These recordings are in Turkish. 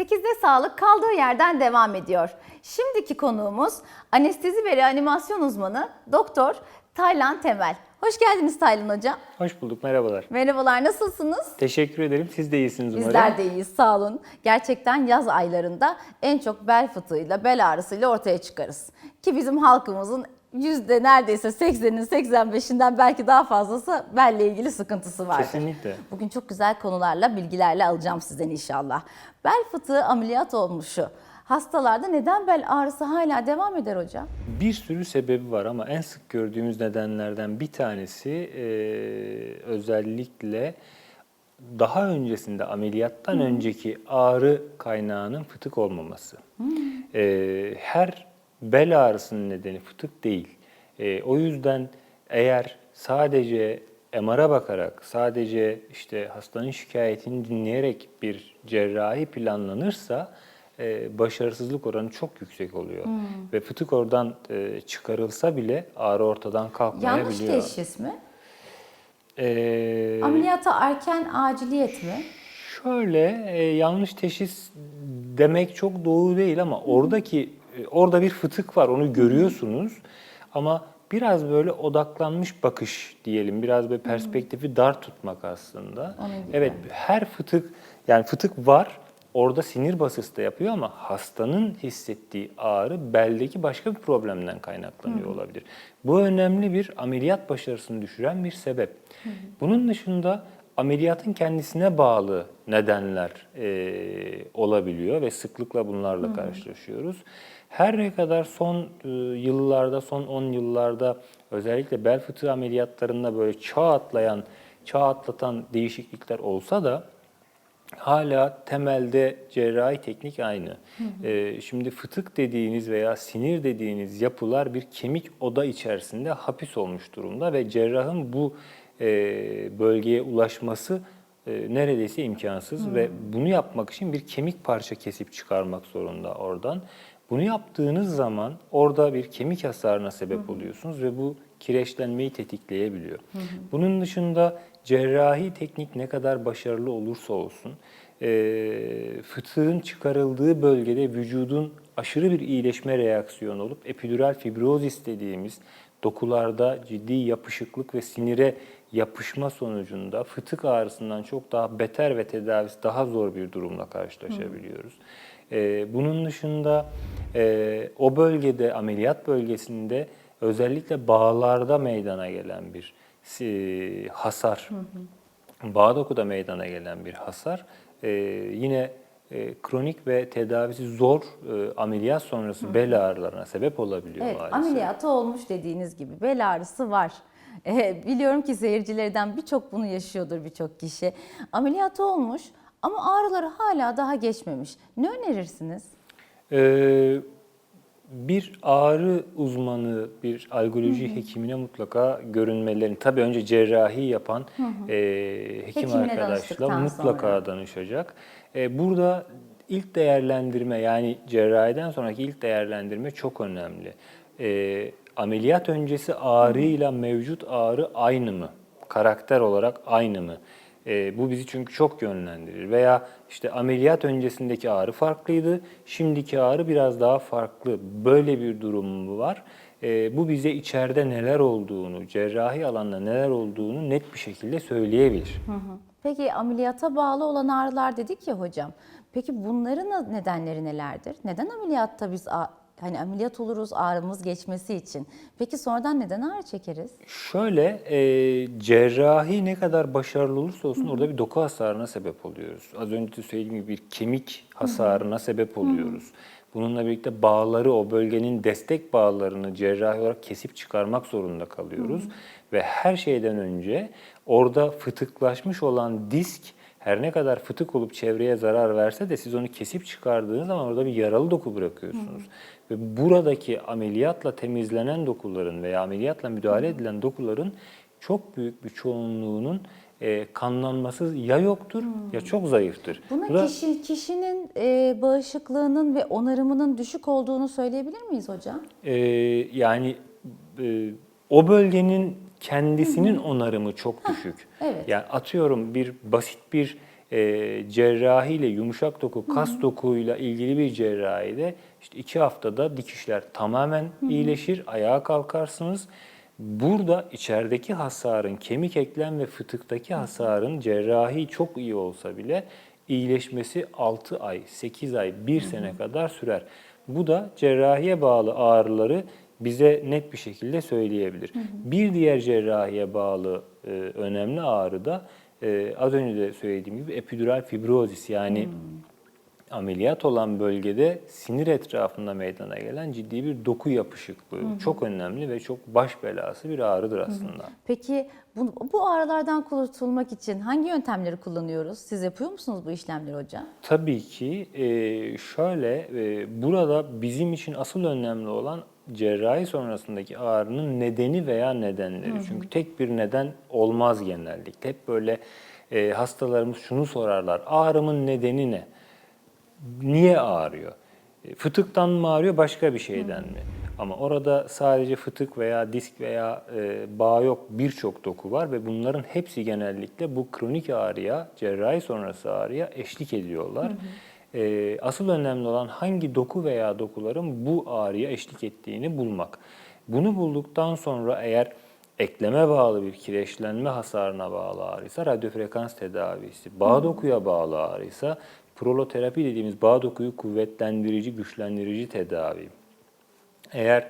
8'de sağlık kaldığı yerden devam ediyor. Şimdiki konuğumuz anestezi ve reanimasyon uzmanı Doktor Taylan Temel. Hoş geldiniz Taylan Hocam. Hoş bulduk, merhabalar. Merhabalar, nasılsınız? Teşekkür ederim. Siz de iyisiniz umarım. Bizler de iyiyiz, sağ olun. Gerçekten yaz aylarında en çok bel fıtığıyla, bel ağrısıyla ortaya çıkarız. Ki bizim halkımızın yüzde neredeyse 80'in 85'inden belki daha fazlası belle ilgili sıkıntısı vardır. Kesinlikle. Bugün çok güzel konularla, bilgilerle alacağım sizden inşallah. Bel fıtığı ameliyat olmuşu. Hastalarda neden bel ağrısı hala devam eder hocam? Bir sürü sebebi var ama en sık gördüğümüz nedenlerden bir tanesi e, özellikle daha öncesinde ameliyattan önceki ağrı kaynağının fıtık olmaması. E, her bel ağrısının nedeni fıtık değil. E, o yüzden eğer sadece MR'a bakarak, sadece işte hastanın şikayetini dinleyerek bir cerrahi planlanırsa e, başarısızlık oranı çok yüksek oluyor. Ve fıtık oradan e, çıkarılsa bile ağrı ortadan kalkmayabiliyor. Yanlış teşhis mi? E, Ameliyata erken aciliyet mi? Şöyle e, yanlış teşhis demek çok doğru değil ama oradaki orada bir fıtık var onu görüyorsunuz ama biraz böyle odaklanmış bakış diyelim biraz böyle perspektifi dar tutmak aslında. Evet her fıtık yani fıtık var orada sinir basısı da yapıyor ama hastanın hissettiği ağrı beldeki başka bir problemden kaynaklanıyor olabilir. Bu önemli bir ameliyat başarısını düşüren bir sebep. Bunun dışında ameliyatın kendisine bağlı nedenler e, olabiliyor ve sıklıkla bunlarla karşılaşıyoruz. Her ne kadar son e, yıllarda, son 10 yıllarda özellikle bel fıtığı ameliyatlarında böyle çağ atlayan, çağ atlatan değişiklikler olsa da hala temelde cerrahi teknik aynı. Ee, şimdi fıtık dediğiniz veya sinir dediğiniz yapılar bir kemik oda içerisinde hapis olmuş durumda ve cerrahın bu e, bölgeye ulaşması e, neredeyse imkansız ve bunu yapmak için bir kemik parça kesip çıkarmak zorunda oradan. Bunu yaptığınız zaman orada bir kemik hasarına sebep oluyorsunuz ve bu kireçlenmeyi tetikleyebiliyor. Bunun dışında cerrahi teknik ne kadar başarılı olursa olsun e, fıtığın çıkarıldığı bölgede vücudun aşırı bir iyileşme reaksiyonu olup epidural fibrozis dediğimiz dokularda ciddi yapışıklık ve sinire yapışma sonucunda fıtık ağrısından çok daha beter ve tedavisi daha zor bir durumla karşılaşabiliyoruz. Ee, bunun dışında e, o bölgede, ameliyat bölgesinde özellikle bağlarda meydana gelen bir e, hasar, bağ dokuda meydana gelen bir hasar e, yine e, kronik ve tedavisi zor e, ameliyat sonrası bel ağrılarına sebep olabiliyor Evet, maalesef. ameliyatı olmuş dediğiniz gibi bel ağrısı var. Eh, biliyorum ki seyircilerden birçok bunu yaşıyordur birçok kişi. Ameliyatı olmuş ama ağrıları hala daha geçmemiş. Ne önerirsiniz? Ee, bir ağrı uzmanı, bir algoloji hekimine mutlaka görünmelerini, tabii önce cerrahi yapan e, hekim Hekimine arkadaşla mutlaka sonra. danışacak. E, burada ilk değerlendirme yani cerrahiden sonraki ilk değerlendirme çok önemli. E, ameliyat öncesi ağrıyla mevcut ağrı aynı mı? Karakter olarak aynı mı? E, bu bizi çünkü çok yönlendirir. Veya işte ameliyat öncesindeki ağrı farklıydı, şimdiki ağrı biraz daha farklı. Böyle bir durum var? E, bu bize içeride neler olduğunu, cerrahi alanda neler olduğunu net bir şekilde söyleyebilir. Peki ameliyata bağlı olan ağrılar dedik ya hocam. Peki bunların nedenleri nelerdir? Neden ameliyatta biz hani ameliyat oluruz ağrımız geçmesi için? Peki sonradan neden ağrı çekeriz? Şöyle, e, cerrahi ne kadar başarılı olursa olsun orada bir doku hasarına sebep oluyoruz. Az önce de söylediğim gibi bir kemik hasarına sebep oluyoruz. Bununla birlikte bağları, o bölgenin destek bağlarını cerrahi olarak kesip çıkarmak zorunda kalıyoruz. Ve her şeyden önce orada fıtıklaşmış olan disk her ne kadar fıtık olup çevreye zarar verse de siz onu kesip çıkardığınız zaman orada bir yaralı doku bırakıyorsunuz. Ve buradaki ameliyatla temizlenen dokuların veya ameliyatla müdahale edilen dokuların çok büyük bir çoğunluğunun e, kanlanması ya yoktur ya çok zayıftır. Buna Bu da- kişi, kişinin e, bağışıklığının ve onarımının düşük olduğunu söyleyebilir miyiz hocam? Ee, yani e, o bölgenin kendisinin onarımı çok düşük. evet. Yani atıyorum bir basit bir e, cerrahiyle yumuşak doku, kas dokuyla ilgili bir cerrahide işte iki haftada dikişler tamamen iyileşir, ayağa kalkarsınız. Burada içerideki hasarın, kemik eklem ve fıtıktaki hasarın cerrahi çok iyi olsa bile iyileşmesi 6 ay, 8 ay, 1 sene kadar sürer. Bu da cerrahiye bağlı ağrıları bize net bir şekilde söyleyebilir. Bir diğer cerrahiye bağlı e, önemli ağrı da e, az önce de söylediğim gibi epidural fibrozis yani ameliyat olan bölgede sinir etrafında meydana gelen ciddi bir doku yapışıklığı çok önemli ve çok baş belası bir ağrıdır aslında. Peki bu, bu ağrılardan kurtulmak için hangi yöntemleri kullanıyoruz? Siz yapıyor musunuz bu işlemleri hocam? Tabii ki e, şöyle e, burada bizim için asıl önemli olan cerrahi sonrasındaki ağrının nedeni veya nedenleri. Çünkü tek bir neden olmaz genellikle. Hep böyle e, hastalarımız şunu sorarlar. Ağrımın nedeni ne? Niye ağrıyor? E, Fıtıktan mı ağrıyor başka bir şeyden mi? Ama orada sadece fıtık veya disk veya e, bağ yok birçok doku var ve bunların hepsi genellikle bu kronik ağrıya, cerrahi sonrası ağrıya eşlik ediyorlar. E, asıl önemli olan hangi doku veya dokuların bu ağrıya eşlik ettiğini bulmak. Bunu bulduktan sonra eğer ekleme bağlı bir kireçlenme hasarına bağlı ağrıysa radyofrekans tedavisi, bağ dokuya bağlı ağrıysa proloterapi dediğimiz bağ dokuyu kuvvetlendirici, güçlendirici tedavi. Eğer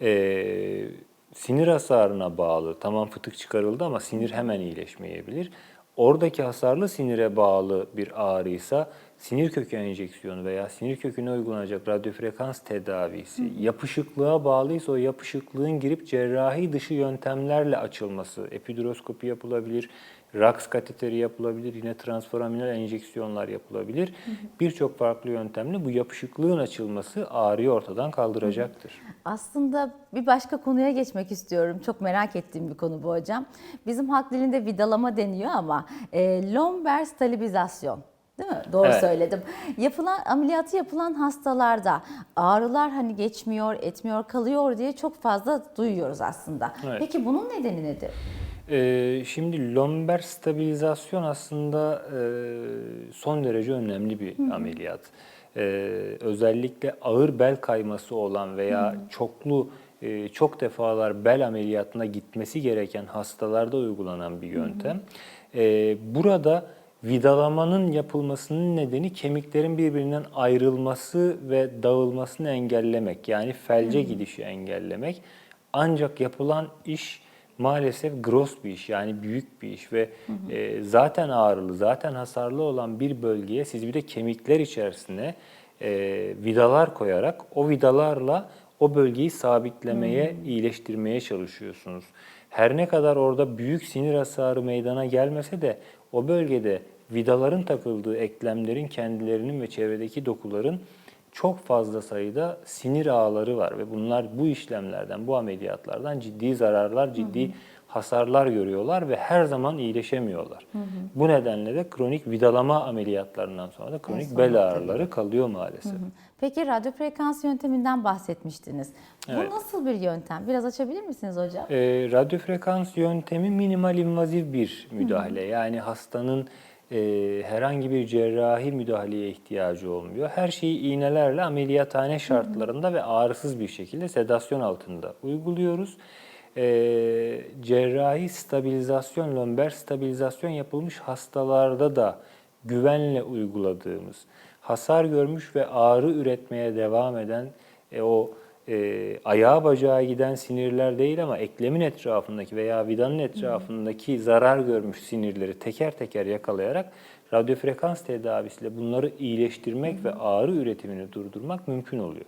e, sinir hasarına bağlı, tamam fıtık çıkarıldı ama sinir hemen iyileşmeyebilir. Oradaki hasarlı sinire bağlı bir ağrıysa sinir kökü enjeksiyonu veya sinir köküne uygulanacak radyofrekans tedavisi, yapışıklığa bağlıysa o yapışıklığın girip cerrahi dışı yöntemlerle açılması, epiduroskopi yapılabilir, RAX kateteri yapılabilir, yine transforaminal enjeksiyonlar yapılabilir. Birçok farklı yöntemle bu yapışıklığın açılması ağrıyı ortadan kaldıracaktır. Aslında bir başka konuya geçmek istiyorum. Çok merak ettiğim bir konu bu hocam. Bizim halk dilinde vidalama deniyor ama e, lomber stabilizasyon. Değil mi? Doğru Evet. söyledim. Yapılan ameliyatı yapılan hastalarda ağrılar hani geçmiyor, etmiyor, kalıyor diye çok fazla duyuyoruz aslında. Evet. Peki bunun nedeni nedir? Ee, şimdi lomber stabilizasyon aslında e, son derece önemli bir ameliyat. Ee, özellikle ağır bel kayması olan veya çoklu e, çok defalar bel ameliyatına gitmesi gereken hastalarda uygulanan bir yöntem. Ee, burada vidalamanın yapılmasının nedeni kemiklerin birbirinden ayrılması ve dağılmasını engellemek. Yani felce gidişi engellemek. Ancak yapılan iş maalesef gross bir iş yani büyük bir iş ve e, zaten ağrılı, zaten hasarlı olan bir bölgeye siz bir de kemikler içerisine e, vidalar koyarak o vidalarla o bölgeyi sabitlemeye, iyileştirmeye çalışıyorsunuz. Her ne kadar orada büyük sinir hasarı meydana gelmese de o bölgede vidaların takıldığı eklemlerin kendilerinin ve çevredeki dokuların çok fazla sayıda sinir ağları var ve bunlar bu işlemlerden, bu ameliyatlardan ciddi zararlar, ciddi hasarlar görüyorlar ve her zaman iyileşemiyorlar. Bu nedenle de kronik vidalama ameliyatlarından sonra da kronik bel ağrıları kalıyor maalesef. Peki radyofrekans yönteminden bahsetmiştiniz. Bu Evet. nasıl bir yöntem? Biraz açabilir misiniz hocam? E, radyofrekans yöntemi minimal invaziv bir müdahale. Yani hastanın e, herhangi bir cerrahi müdahaleye ihtiyacı olmuyor. Her şeyi iğnelerle ameliyathane şartlarında ve ağrısız bir şekilde sedasyon altında uyguluyoruz. E, cerrahi stabilizasyon, lomber stabilizasyon yapılmış hastalarda da güvenle uyguladığımız, hasar görmüş ve ağrı üretmeye devam eden e, o e, ayağa bacağa giden sinirler değil ama eklemin etrafındaki veya vidanın etrafındaki zarar görmüş sinirleri teker teker yakalayarak radyofrekans tedavisiyle bunları iyileştirmek ve ağrı üretimini durdurmak mümkün oluyor.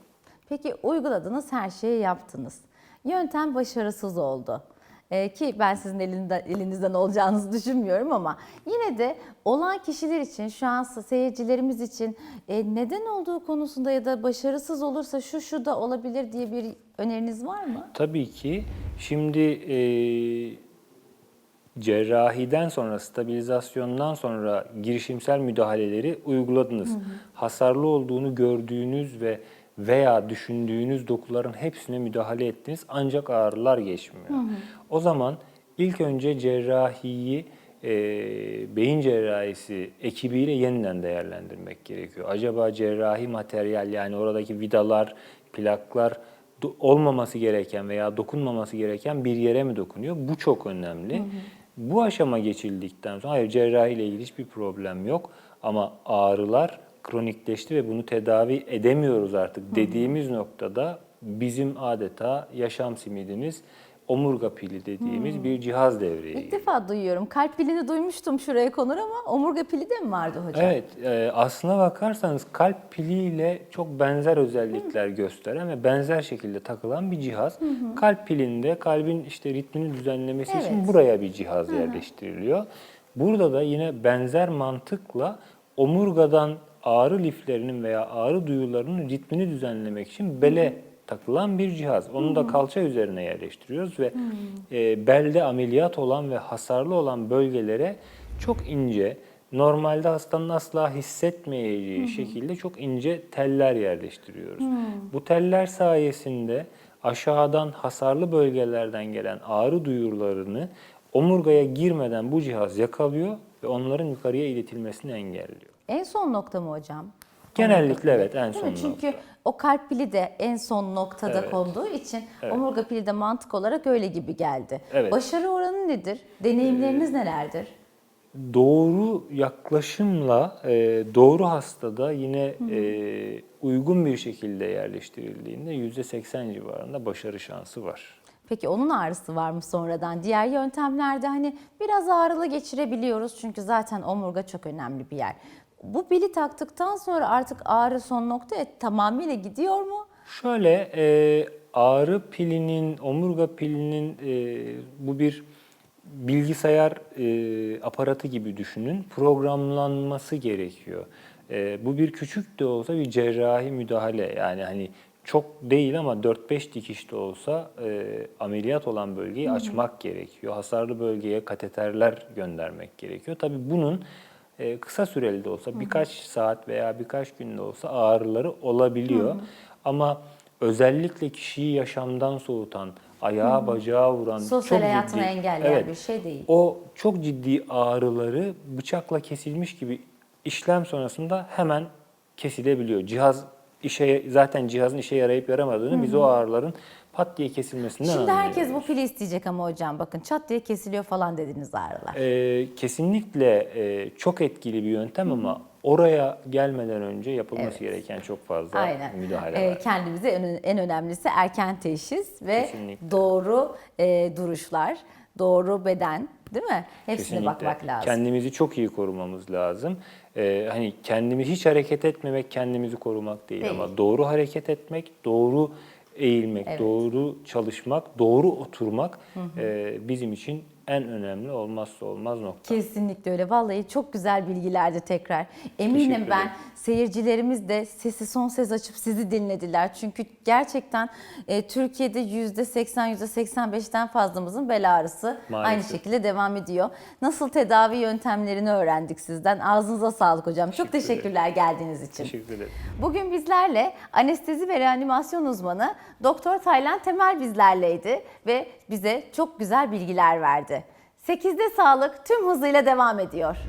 Peki uyguladınız, her şeyi yaptınız. Yöntem başarısız oldu. Ee, ki ben sizin elinden, elinizden olacağınızı düşünmüyorum ama yine de olan kişiler için, şu an seyircilerimiz için e, neden olduğu konusunda ya da başarısız olursa şu şu da olabilir diye bir öneriniz var mı? Tabii ki şimdi e, cerrahiden sonra, stabilizasyondan sonra girişimsel müdahaleleri uyguladınız. Hasarlı olduğunu gördüğünüz ve veya düşündüğünüz dokuların hepsine müdahale ettiniz ancak ağrılar geçmiyor. O zaman ilk önce cerrahiyi e, beyin cerrahisi ekibiyle yeniden değerlendirmek gerekiyor. Acaba cerrahi materyal yani oradaki vidalar, plaklar olmaması gereken veya dokunmaması gereken bir yere mi dokunuyor? Bu çok önemli. Bu aşama geçildikten sonra hayır cerrahi ile ilgili hiçbir problem yok ama ağrılar kronikleşti ve bunu tedavi edemiyoruz artık dediğimiz noktada bizim adeta yaşam simidimiz omurga pili dediğimiz bir cihaz devreye İlk giriyor. defa duyuyorum. Kalp pilini duymuştum şuraya konur ama omurga pili de mi vardı hocam? Evet, e, aslına bakarsanız kalp piliyle çok benzer özellikler gösteren ve benzer şekilde takılan bir cihaz. Kalp pilinde kalbin işte ritmini düzenlemesi için Evet. buraya bir cihaz yerleştiriliyor. Burada da yine benzer mantıkla omurgadan ağrı liflerinin veya ağrı duyularının ritmini düzenlemek için bele takılan bir cihaz. Onu da kalça üzerine yerleştiriyoruz ve e, belde ameliyat olan ve hasarlı olan bölgelere çok ince, normalde hastanın asla hissetmeyeceği şekilde çok ince teller yerleştiriyoruz. Bu teller sayesinde aşağıdan hasarlı bölgelerden gelen ağrı duyularını omurgaya girmeden bu cihaz yakalıyor ve onların yukarıya iletilmesini engelliyor. En son nokta mı hocam? Genellikle evet en Değil son mi? Çünkü nokta. o kalp pili de en son noktada Evet. konduğu için Evet. omurga pili de mantık olarak öyle gibi geldi. Evet. Başarı oranı nedir? Deneyimleriniz nelerdir? Doğru yaklaşımla e, doğru hastada yine e, uygun bir şekilde yerleştirildiğinde %80 civarında başarı şansı var. Peki onun ağrısı var mı sonradan? Diğer yöntemlerde hani biraz ağrılı geçirebiliyoruz çünkü zaten omurga çok önemli bir yer. Bu bili taktıktan sonra artık ağrı son noktaya tamamıyla gidiyor mu? Şöyle e, ağrı pilinin, omurga pilinin e, bu bir bilgisayar e, aparatı gibi düşünün. Programlanması gerekiyor. E, bu bir küçük de olsa bir cerrahi müdahale. Yani hani çok değil ama 4-5 dikiş de olsa e, ameliyat olan bölgeyi açmak gerekiyor. Hasarlı bölgeye kateterler göndermek gerekiyor. Tabii bunun e, kısa süreli de olsa birkaç saat veya birkaç gün de olsa ağrıları olabiliyor. Ama özellikle kişiyi yaşamdan soğutan, ayağa bacağa vuran, Sosyal çok hayatını ciddi- engelleyen Evet, bir şey değil. O çok ciddi ağrıları bıçakla kesilmiş gibi işlem sonrasında hemen kesilebiliyor. Cihaz işe zaten cihazın işe yarayıp yaramadığını biz o ağrıların pat diye kesilmesinden Şimdi herkes bu pili isteyecek ama hocam bakın çat diye kesiliyor falan dediniz ağrılar. Ee, kesinlikle e, çok etkili bir yöntem ama oraya gelmeden önce yapılması Evet. gereken çok fazla Aynen. müdahale Ee, var. kendimize en, en önemlisi erken teşhis ve Kesinlikle. doğru e, duruşlar, doğru beden değil mi? Hepsine Kesinlikle. bakmak lazım. Kendimizi çok iyi korumamız lazım. Ee, hani kendimiz hiç hareket etmemek kendimizi korumak değil, Değil. ama doğru hareket etmek, doğru eğilmek, Evet. doğru çalışmak, doğru oturmak e, bizim için en önemli olmazsa olmaz nokta. Kesinlikle öyle. Vallahi çok güzel bilgilerdi tekrar. Eminim ben ederim. seyircilerimiz de sesi son ses açıp sizi dinlediler. Çünkü gerçekten e, Türkiye'de %80, %85'ten fazlamızın bel ağrısı Maalesef. aynı şekilde devam ediyor. Nasıl tedavi yöntemlerini öğrendik sizden. Ağzınıza sağlık hocam. Çok Teşekkür ederim. teşekkürler geldiğiniz için. Teşekkür ederim. Bugün bizlerle anestezi ve reanimasyon uzmanı Doktor Taylan Temel bizlerleydi ve bize çok güzel bilgiler verdi. 8'de sağlık tüm hızıyla devam ediyor.